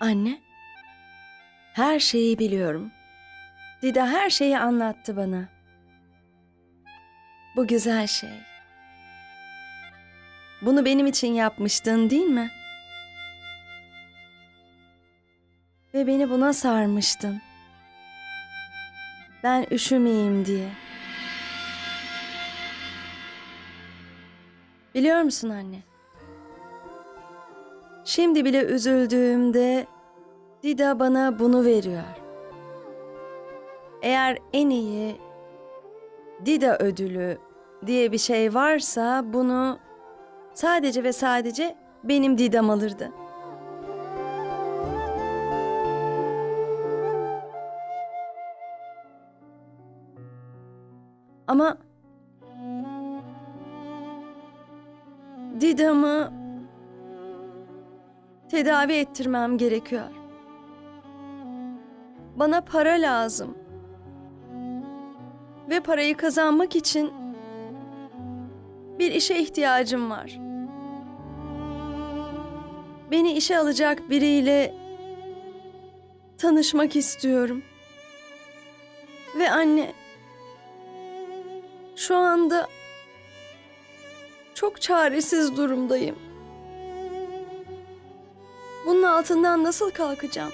Anne, her şeyi biliyorum. Dida her şeyi anlattı bana. Bu güzel şey. Bunu benim için yapmıştın değil mi? Ve beni buna sarmıştın. Ben üşümeyeyim diye. Biliyor musun anne? Şimdi bile üzüldüğümde Dida bana bunu veriyor. Eğer en iyi Dida ödülü diye bir şey varsa bunu sadece ve sadece benim Didam alırdı. Ama Didam'ı tedavi ettirmem gerekiyor. Bana para lazım. Ve parayı kazanmak için bir işe ihtiyacım var. Beni işe alacak biriyle tanışmak istiyorum. Ve anne şu anda çok çaresiz durumdayım. Bunun altından nasıl kalkacağım?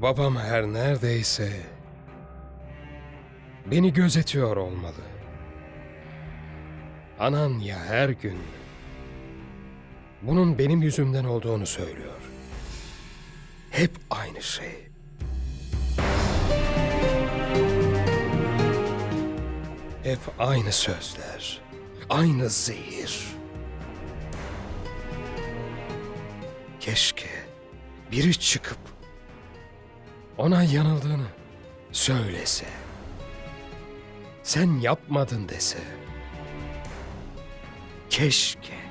Babam her neredeyse beni gözetiyor olmalı. Anan ya her gün bunun benim yüzümden olduğunu söylüyor. Hep aynı şey. Hep aynı sözler, aynı zehir. Keşke biri çıkıp ona yanıldığını söylese. Sen yapmadın dese. Keşke.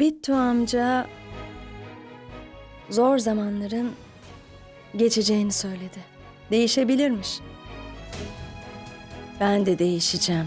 Bittu amca zor zamanların geçeceğini söyledi. Değişebilirmiş. Ben de değişeceğim.